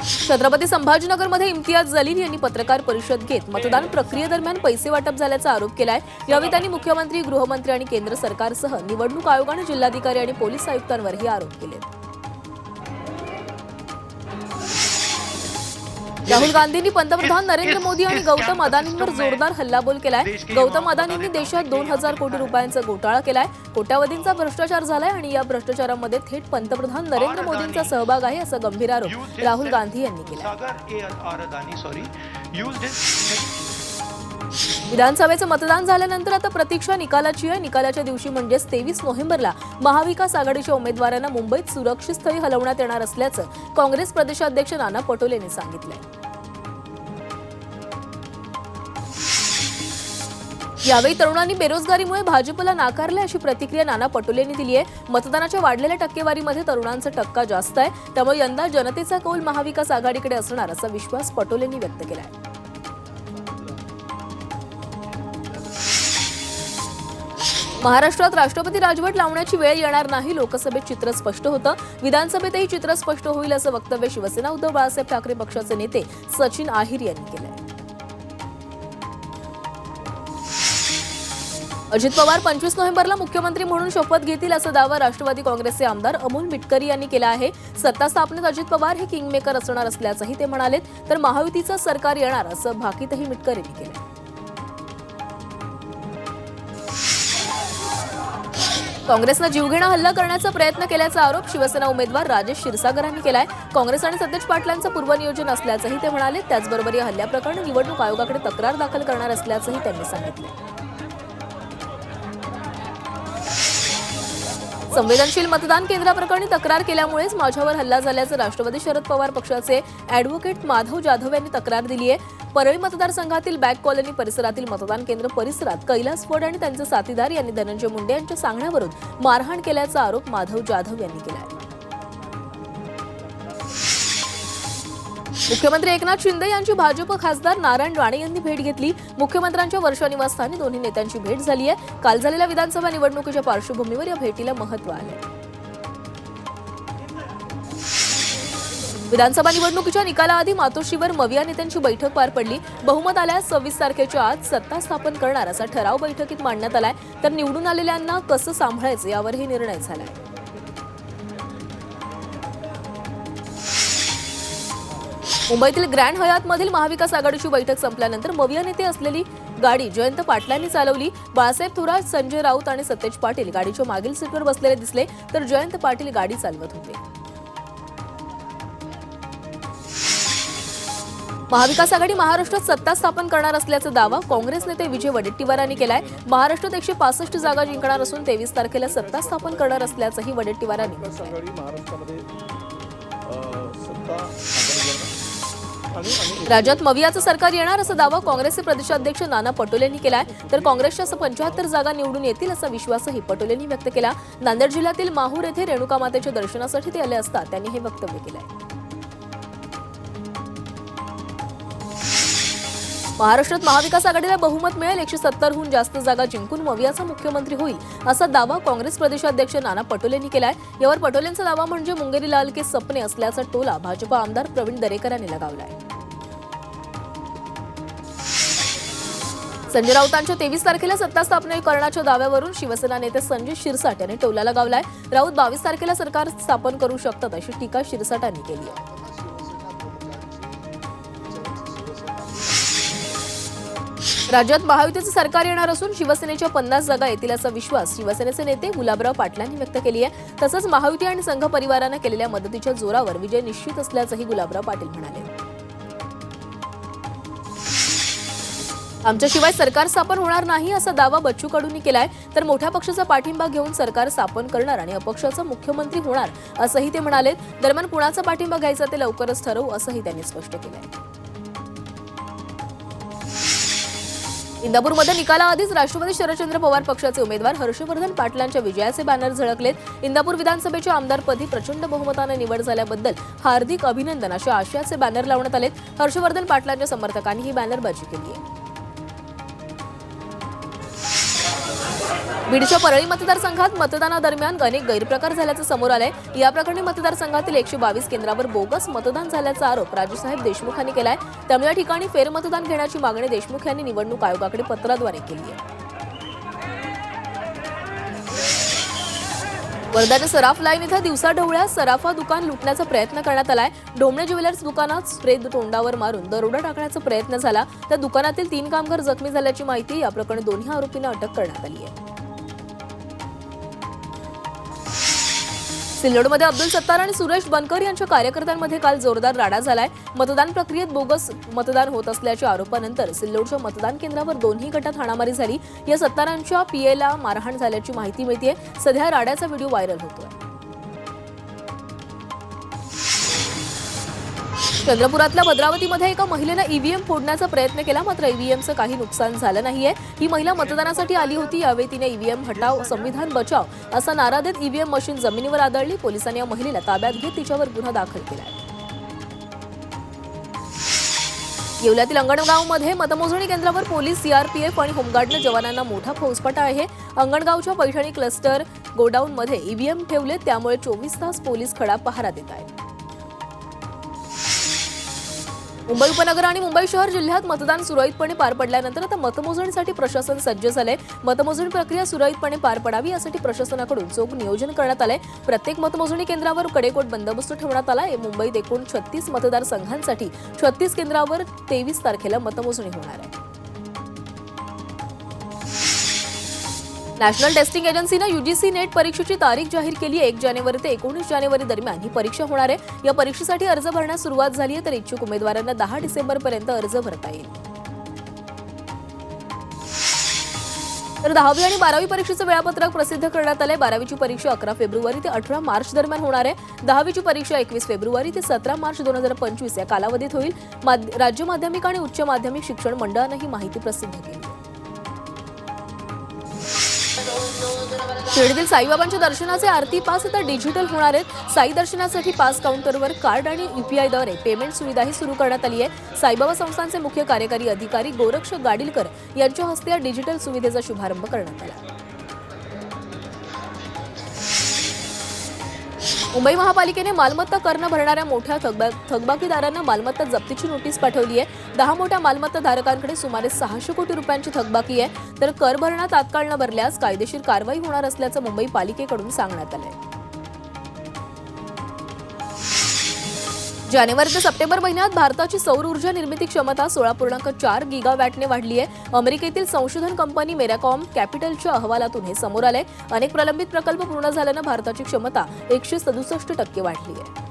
छत्रपती संभाजीनगरमध्ये इम्तियाज जलील यांनी पत्रकार परिषद घेत मतदान प्रक्रियेदरम्यान पैसे वाटप झाल्याचा आरोप केलाय. यावेळी त्यांनी मुख्यमंत्री गृहमंत्री आणि केंद्र सरकारसह निवडणूक आयोग आणि जिल्हाधिकारी आणि पोलीस आयुक्तांवरही आरोप केले. राहुल गांधींनी पंतप्रधान नरेंद्र मोदी आणि गौतम अदानींवर जोरदार हल्लाबोल केलाय. गौतम अदानींनी देशात दोन हजार कोटी रुपयांचा घोटाळा केलाय. कोट्यावधींचा भ्रष्टाचार झालाय आणि या भ्रष्टाचारामध्ये थेट पंतप्रधान नरेंद्र मोदींचा सहभाग आहे असा गंभीर आरोप राहुल गांधी यांनी केला विधानसभेचं मतदान झाल्यानंतर आता प्रतीक्षा निकालाची आहे. निकालाच्या दिवशी म्हणजेच तेवीस नोव्हेंबरला महाविकास आघाडीच्या उमेदवारांना मुंबईत सुरक्षित स्थळी हलवण्यात येणार असल्याचं काँग्रेस प्रदेशाध्यक्ष नाना पटोले यांनी सांगितलंय. यावेळी तरुणांनी बेरोजगारीमुळे भाजपला नाकारले अशी प्रतिक्रिया नाना पटोले यांनी दिली आहे. मतदानाच्या वाढलेल्या टक्केवारीमध्ये तरुणांचा टक्का जास्त आहे. त्यामुळे यंदा जनतेचा कौल महाविकास आघाडीकडे असणार असा विश्वास पटोलेंनी व्यक्त केला आहे महाराष्ट्रात राष्ट्रपती राजवट लावण्याची वेळ येणार नाही. लोकसभेत चित्र स्पष्ट होतं. विधानसभेतही चित्र स्पष्ट होईल असं वक्तव्य शिवसेना उद्धव बाळासाहेब ठाकरे पक्षाचे नेते सचिन आहिर यांनी केलं अजित पवार पंचवीस नोव्हेंबरला मुख्यमंत्री म्हणून शपथ घेतील असा दावा राष्ट्रवादी काँग्रेसचे आमदार अमोल मिटकरी यांनी केला आहे. सत्ता स्थापनेत अजित पवार हे किंगमेकर असणार असल्याचंही ते म्हणाले तर महायुतीचं सरकार येणार असं भाकीतही मिटकरींनी केलं काँग्रेसनं जीवघेणा हल्ला करण्याचा प्रयत्न केल्याचा आरोप शिवसेना उमेदवार राजेश क्षीरसागरांनी केलाय. काँग्रेस आणि सतेज पाटलांचं पूर्वनियोजन असल्याचंही ते म्हणाले. त्याचबरोबर या हल्ल्याप्रकरणी निवडणूक आयोगाकडे तक्रार दाखल करणार असल्याचंही त्यांनी सांगितलं. संवेदनशील मतदान केंद्राप्रकरणी तक्रार केल्यामुळेच माझ्यावर हल्ला झाल्याचं राष्ट्रवादी शरद पवार पक्षाचे अॅडव्होकेट माधव जाधव यांनी तक्रार दिली आहे. परळी मतदारसंघातील बॅक कॉलनी परिसरातील मतदान केंद्र परिसरात कैलास फड आणि त्यांचे साथीदार यांनी धनंजय मुंडे यांच्या सांगण्यावरून मारहाण केल्याचा आरोप माधव जाधव यांनी केला आहे. मुख्यमंत्री एकनाथ शिंदे यांची भाजप खासदार नारायण राणे यांनी भेट घेतली. मुख्यमंत्र्यांच्या वर्षा निवासस्थानी दोन्ही नेत्यांची भेट झाली आहे. काल झालेल्या विधानसभा निवडणुकीच्या पार्श्वभूमीवर या भेटीला महत्त्व आहे. विधानसभा निवडणुकीच्या निकालाआधी मातोश्रीवर मविया नेत्यांची बैठक पार पडली. बहुमत आल्यास सव्वीस तारखेच्या आत सत्ता स्थापन करणार असा ठराव बैठकीत मांडण्यात आलाय. तर निवडून आलेल्यांना कसं सांभाळायचं यावरही निर्णय झालाय. मुंबईतील ग्रँड हयातमधील महाविकास आघाडीची बैठक संपल्यानंतर मविया नेते असलेली गाडी जयंत पाटलांनी चालवली. बाळासाहेब थोरात संजय राऊत आणि सतेज पाटील गाडीच्या मागील सीटवर बसलेले दिसले तर जयंत पाटील गाडी चालवत होते. महाविकास आघाडी महाराष्ट्रात सत्ता स्थापन करणार असल्याचा दावा काँग्रेस नेते विजय वडेट्टीवार यांनी केलाय. महाराष्ट्रात एकशे पासष्ट जागा जिंकणार असून तेवीस तारखेला सत्ता स्थापन करणार असल्याचंही वडेट्टीवार राज्यात मवियाचं सरकार येणार असा दावा काँग्रेसचे प्रदेशाध्यक्ष नाना पटोले यांनी केलाय. तर काँग्रेसच्या पंच्याहत्तर जागा निवडून येतील असा विश्वासही पटोले यांनी व्यक्त केला. नांदेड जिल्ह्यातील माहूर येथे रेणुका मातेच्या दर्शनासाठी ते आले असता त्यांनी हे वक्तव्य केलंय. महाराष्ट्रात महाविकास आघाडीला बहुमत मिळेल एकशे सत्तरहून जास्त जागा जिंकून मवियाचा मुख्यमंत्री होईल असा दावा काँग्रेस प्रदेशाध्यक्ष नाना पटोले यांनी केलाय. यावर पटोलेंचा दावा म्हणजे मुंगेरी लाल के सपने असल्याचा टोला भाजपा आमदार प्रवीण दरेकर यांनी लगावलाय. संजय राऊतांच्या तेवीस तारखेला सत्ता स्थापना करण्याच्या दाव्यावरून शिवसेना नेते संजय शिरसाट यांनी टोला लगावलाय राऊत बावीस तारखेला सरकार स्थापन करू शकतात अशी टीका शिरसाट यांनी केली आहे. राज्यात महायुतीचं सरकार येणार असून शिवसेनेच्या पन्नास जागा येतील असा विश्वास शिवसेनेचे नेते गुलाबराव पाटलांनी व्यक्त केली आहे. तसंच महायुती आणि संघ परिवारानं केलेल्या मदतीच्या जोरावर विजय निश्चित असल्याचंही गुलाबराव पाटील म्हणाले. आमच्याशिवाय सरकार स्थापन होणार नाही असा दावा बच्चू कडूंनी केलाय. तर मोठ्या पक्षाचा पाठिंबा घेऊन सरकार स्थापन करणार आणि अपक्षाचा मुख्यमंत्री होणार असंही ते म्हणाले. दरम्यान कुणाचा पाठिंबा घ्यायचा ते लवकरच ठरवू असंही त्यांनी स्पष्ट केलंय. इंदापूरमध्ये निकालाआधीच राष्ट्रवादी शरदचंद्र पवार पक्षाचे उमेदवार हर्षवर्धन पाटलांच्या विजयाचे बॅनर झळकलेत. इंदापूर विधानसभेच्या आमदारपदी प्रचंड बहुमताने निवड झाल्याबद्दल हार्दिक अभिनंदन अशा आशयाचे बॅनर लावण्यात आलेत. हर्षवर्धन पाटलांच्या समर्थकांनी ही बॅनरबाजी केली आहे. बीडच्या परळी मतदारसंघात मतदानादरम्यान अनेक गैरप्रकार झाल्याचं समोर आलंय. या प्रकरणी मतदारसंघातील एकशे बावीस केंद्रावर बोगस मतदान झाल्याचा आरोप राजूसाहेब देशमुख यांनी केलाय. त्यामुळे या ठिकाणी फेरमतदान घेण्याची मागणी देशमुख यांनी निवडणूक आयोगाकडे पत्राद्वारे केली आहे. वर्ध्याच्या सराफ लाईन इथं दिवसा ढवळ्या सराफा दुकान लुटण्याचा प्रयत्न करण्यात आलाय. ढोमणे ज्वेलर्स दुकानात स्प्रे तोंडावर मारून दरोडा टाकण्याचा प्रयत्न झाला. त्या दुकानातील तीन कामगार जखमी झाल्याची माहिती या प्रकरणी दोन्ही आरोपींना अटक करण्यात आली आहे. सिल्लोडमध्ये अब्दुल सत्तार आणि सुरेश बनकर यांच्या कार्यकर्त्यांमध्ये काल जोरदार राडा झालाय. मतदान प्रक्रियेत बोगस मतदान होत असल्याच्या आरोपानंतर सिल्लोडच्या मतदान केंद्रावर दोन्ही गटात हाणामारी झाली. या सत्तारांच्या पीएला मारहाण झाल्याची माहिती मिळते सध्या राड्याचा व्हिडिओ व्हायरल होतोय. चंद्रपुरातल्या भद्रावतीमध्ये एका महिलेनं ईव्हीएम फोडण्याचा प्रयत्न केला मात्र ईव्हीएमचं काही नुकसान झालं नाहीये. ही महिला मतदानासाठी आली होती यावेळी तिने ईव्हीएम हटाव संविधान बचाव असा नारा देत ईव्हीएम मशीन जमिनीवर आदळली. पोलिसांनी या महिलेला ताब्यात घेत तिच्यावर गुन्हा दाखल केला येवल्यातील अंगणगावमध्ये मतमोजणी केंद्रावर पोलीस सीआरपीएफ आणि होमगार्डनं जवानांना मोठा फौजफाटा आहे. अंगणगावच्या पैठणी क्लस्टर गोडाऊनमध्ये ईव्हीएम ठेवले त्यामुळे चोवीस तास पोलीस खडा पहारा देत आहेत. मुंबई उपनगर आणि मुंबई शहर जिल्ह्यात मतदान सुरळीतपणे पार पडल्यानंतर आता मतमोजणीसाठी प्रशासन सज्ज झालंय. मतमोजणी प्रक्रिया सुरळीतपणे पार पडावी यासाठी प्रशासनाकडून चोख नियोजन करण्यात आलंय. प्रत्येक मतमोजणी केंद्रावर कडेकोट बंदोबस्त ठेवण्यात आलाय. मुंबईत एकूण छत्तीस मतदारसंघांसाठी छत्तीस केंद्रावर तेवीस तारखेला मतमोजणी होणार आहे. नॅशनल टेस्टिंग एजन्सीनं युजीसी नेट परीक्षेची तारीख जाहीर केली आहे. एक जानेवारी ते एकोणीस जानेवारी दरम्यान ही परीक्षा होणार आहे. या परीक्षेसाठी अर्ज भरण्यास सुरुवात झाली आहे तर इच्छुक उमेदवारांना दहा डिसेंबर पर्यंत अर्ज भरता येईल. तर दहावी आणि बारावी परीक्षेचं वेळापत्रक प्रसिद्ध करण्यात आलंय. बारावीची परीक्षा अकरा फेब्रुवारी ते अठरा मार्च दरम्यान होणार आहे. दहावीची परीक्षा एकवीस फेब्रुवारी ते सतरा मार्च दोन हजार पंचवीस या कालावधीत होईल. राज्य माध्यमिक आणि उच्च माध्यमिक शिक्षण मंडळानं ही माहिती प्रसिद्ध केली आहे. शिर्डीतील साईबाबांच्या दर्शनाचे आरती पास आता डिजिटल होणार आहेत. साई दर्शनासाठी पास काउंटरवर कार्ड आणि युपीआयद्वारे पेमेंट सुविधाही सुरू करण्यात आली आहे. साईबाबा संस्थांचे मुख्य कार्यकारी अधिकारी गोरक्ष गाडीलकर यांच्या हस्ते या डिजिटल सुविधेचा शुभारंभ करण्यात आला. मुंबई महापालिकेने मालमत्ता कर न भरणाऱ्या मोठ्या थकबा थकबाकीदारांना मालमत्ता जप्तीची नोटीस पाठवली आहे. दहा मोठ्या मालमत्ता धारकांकडे सुमारे सहाशे कोटी रुपयांची थकबाकी आहे. तर कर भरणा तात्काळ न भरल्यास कायदेशीर कारवाई होणार असल्याचं मुंबई पालिकेकडून सांगण्यात आलं आहे जानेवारी ते सप्टेंबर महिन्यात भारताची सौर ऊर्जा निर्मिती क्षमता सोळा पूर्णांक चार गिगावॅटने वाढली आहे. अमेरिकेतील संशोधन कंपनी मेराकॉम कॅपिटलच्या अहवालातून हे समोर आले अनेक प्रलंबित प्रकल्प पूर्ण झाल्यानं भारताची क्षमता एकशे सदुसष्ट टक्के वाढली आहे.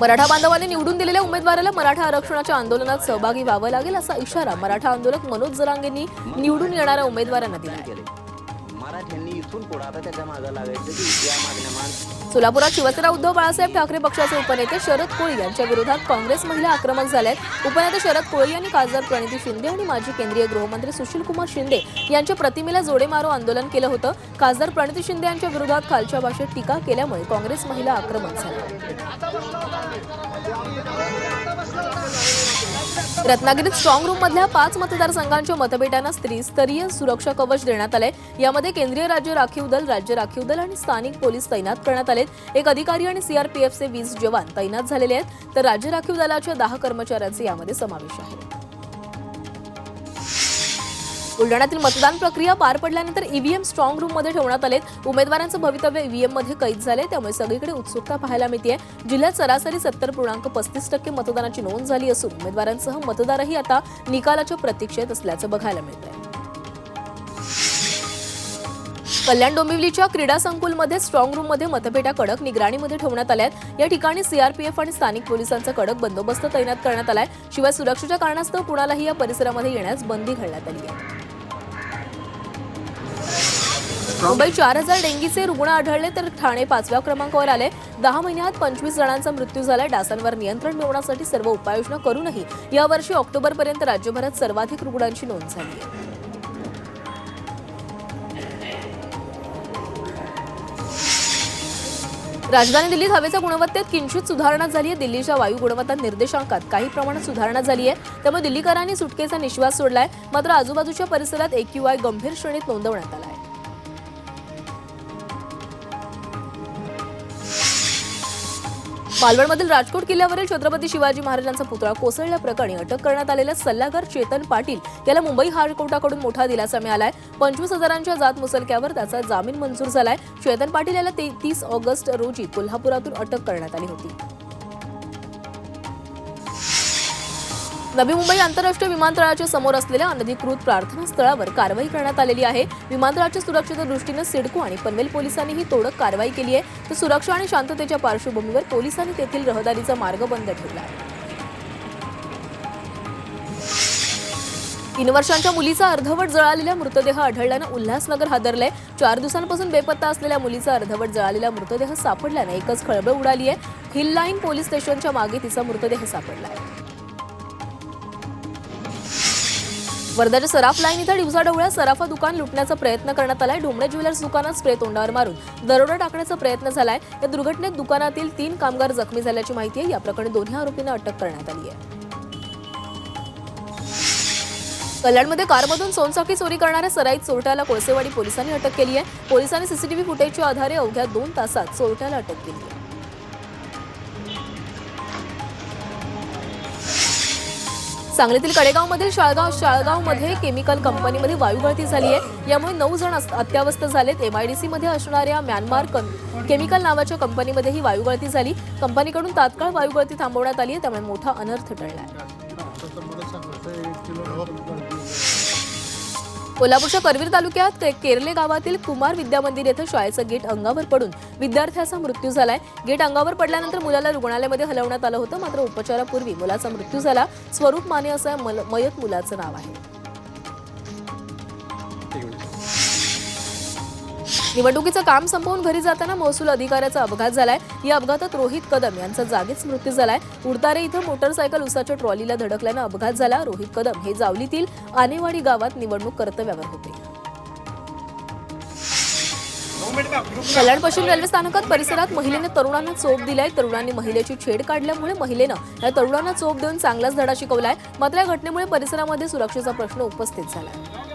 मराठा बांधवांनी निवडून दिलेल्या उमेदवाराला मराठा आरक्षणाच्या आंदोलनात सहभागी व्हावं लागेल असा इशारा मराठा आंदोलक मनोज जरांगेंनी निवडून येणाऱ्या उमेदवारांना दिला इथून पुढे आता त्याच्यामागे लागायचं की या मागण्या मान सोलापुरात शिवसेना उद्धव बाळासाहेब ठाकरे पक्षाचे उपनेते शरद कोळी यांच्या विरोधात काँग्रेस महिला आक्रमक झाल्यात. उपनेते शरद कोळी यांनी खासदार प्रणिती शिंदे आणि माजी केंद्रीय गृहमंत्री सुशीलकुमार शिंदे यांच्या प्रतिमेला जोडे मारो आंदोलन केलं होतं. खासदार प्रणिती शिंदे यांच्या विरोधात खालच्या भाषेत टीका केल्यामुळे काँग्रेस महिला आक्रमक झाल्या. रत्नागिरीत स्ट्रॉंग रूम मधल्या पाच मतदारसंघांच्या मतपेट्यांना त्रिस्तरीय सुरक्षा कवच देण्यात आले यामध्ये केंद्रीय राज्य राखीव दल राज्य राखीव दल आणि स्थानिक पोलीस तैनात करण्यात आले एक अधिकारी आणि सीआरपीएफचे वीस जवान तैनात झालेले आहेत. तर राज्य राखीव दलाच्या दहा कर्मचाऱ्यांचे यामध्ये समावेश आहे. बुलढाण्यातील मतदान प्रक्रिया पार पडल्यानंतर ईव्हीएम स्ट्रॉंग रूममध्ये ठेवण्यात आलेत. उमेदवारांचं भवितव्य ईव्हीएममध्ये कैद झाले त्यामुळे सगळीकडे उत्सुकता पाहायला मिळते जिल्ह्यात सरासरी सत्तर पूर्णांक पस्तीस टक्के मतदानाची नोंद झाली असून उमेदवारांसह मतदारही आता निकालाच्या प्रतीक्षेत असल्याचं बघायला मिळतंय. कल्याण डोंबिवलीच्या क्रीडा संकुलमध्ये स्ट्रॉंग रूममध्ये मतपेट्या कडक निगराणीमध्ये ठेवण्यात आल्यात. या ठिकाणी सीआरपीएफ आणि स्थानिक पोलिसांचा कडक बंदोबस्त तैनात करण्यात आलाय. शिवाय सुरक्षेच्या कारणास्तव कुणालाही या परिसरामध्ये येण्यास बंदी घालण्यात आली आहे. मुंबई चार हजार डेंगीचे रुग्ण आढळले तर ठाणे पाचव्या क्रमांकावर आले. दहा महिन्यात पंचवीस जणांचा मृत्यू झाला. डासांवर नियंत्रण मिळवण्यासाठी सर्व उपाययोजना करूनही यावर्षी ऑक्टोबरपर्यंत राज्यभरात सर्वाधिक रुग्णांची नोंद झाली आहे. राजधानी दिल्लीत हवेच्या गुणवत्तेत किंचित सुधारणा झाली आहे. दिल्लीच्या वायू गुणवत्ता निर्देशांकात काही प्रमाणात सुधारणा झाली आहे. त्यामुळे दिल्लीकरांनी सुटकेचा निश्वास सोडलाय. मात्र आजूबाजूच्या परिसरात एक्यूआय गंभीर श्रेणीत नोंदवण्यात आला आहे पालवडमधील राजकोट किल्ल्यावरील छत्रपती शिवाजी महाराजांचा पुतळा कोसळल्याप्रकरणी अटक करण्यात आलेला सल्लागार चेतन पाटील याला मुंबई हायकोर्टाकडून मोठा दिलासा मिळालाय. पंचवीस हजारांच्या जात मुसलक्यावर त्याचा जामीन मंजूर झालाय. चेतन पाटील याला तीस ऑगस्ट रोजी कोल्हापुरातून अटक करण्यात आली होती. नवी मुंबई आंतरराष्ट्रीय विमानतळाच्या समोर असलेल्या अनधिकृत प्रार्थना स्थळावर कारवाई करण्यात आलेली आहे. विमानतळाच्या सुरक्षेच्या दृष्टीनं सिडको आणि पनवेल पोलिसांनी ही तोडक कारवाई केली आहे. तर सुरक्षा आणि शांततेच्या पार्श्वभूमीवर पोलिसांनी तेथील रहदारीचा मार्ग बंद ठेवला आहे. तीन वर्षांच्या मुलीचा अर्धवट जळालेला मृतदेह आढळल्यानं उल्हासनगर हादरलंय. चार दिवसांपासून बेपत्ता असलेल्या मुलीचा अर्धवट जळालेला मृतदेह सापडल्यानं एकच खळबळ उडाली आहे. हिल लाईन पोलीस स्टेशनच्या मागे तिचा मृतदेह सापडला आहे. वर्ध्याच्या सराफ लाईन इथं दिवसाढवळ्या सराफा दुकान लुटण्याचा प्रयत्न करण्यात आलाय. डोंबळे ज्वेलर्स दुकानात स्प्रे तोंडावर मारून दरोडा टाकण्याचा प्रयत्न झालाय. या दुर्घटनेत दुकानातील तीन कामगार जखमी झाल्याची माहिती आहे. या प्रकरणी दोन्ही आरोपींना अटक करण्यात आली आहे. कल्याणमध्ये कारमधून सोनचाकी चोरी करणाऱ्या सराईत चोरट्याला कोळसेवाडी पोलिसांनी अटक केली आहे. पोलिसांनी सीसीटीव्ही फुटेजच्या आधारे अवघ्या दोन तासात चोरट्याला अटक केली आहे. सांगलीतील कडेगावमधील शाळगाव शाळगावमध्ये केमिकल कंपनीमध्ये वायू गळती झाली आहे. यामुळे नऊ जण अत्यावस्थ झालेत. एमआयडीसी मध्ये असणाऱ्या म्यानमार केमिकल नावाच्या कंपनीमध्ये ही वायू गळती झाली. कंपनीकडून तात्काळ वायू गळती थांबवण्यात आली आहे. त्यामुळे मोठा अनर्थ टळला कोल्हापूरच्या करवीर तालुक्यात केरले गावातील कुमार विद्या मंदिर येथे शाळेचं गेट अंगावर पडून विद्यार्थ्याचा मृत्यू झालाय. गेट अंगावर पडल्यानंतर मुलाला रुग्णालयामध्ये हलवण्यात आलं होतं. मात्र उपचारापूर्वी मुलाचा मृत्यू झाला. स्वरूप माने असं मल- मयत मुलाचं नाव आहे. निवडणुकीचं काम संपवून घरी जाताना महसूल अधिकाऱ्याचा अपघात झालाय. या अपघातात रोहित कदम यांचा जागीच मृत्यू झालाय. उडतारे इथं मोटरसायकल उसाच्या ट्रॉलीला धडकल्यानं अपघात झाला. रोहित कदम हे जावलीतील आनेवाडी गावात निवडणूक कर्तव्यावर होते. कल्याण पश्चिम रेल्वे स्थानकात परिसरात महिलेने तरुणांना चोप दिलाय. तरुणांनी महिलेची छेड काढल्यामुळे महिलेनं या तरुणांना चोप देऊन चांगलाच धडा शिकवलाय. मात्र या घटनेमुळे परिसरामध्ये सुरक्षेचा प्रश्न उपस्थित झालाय.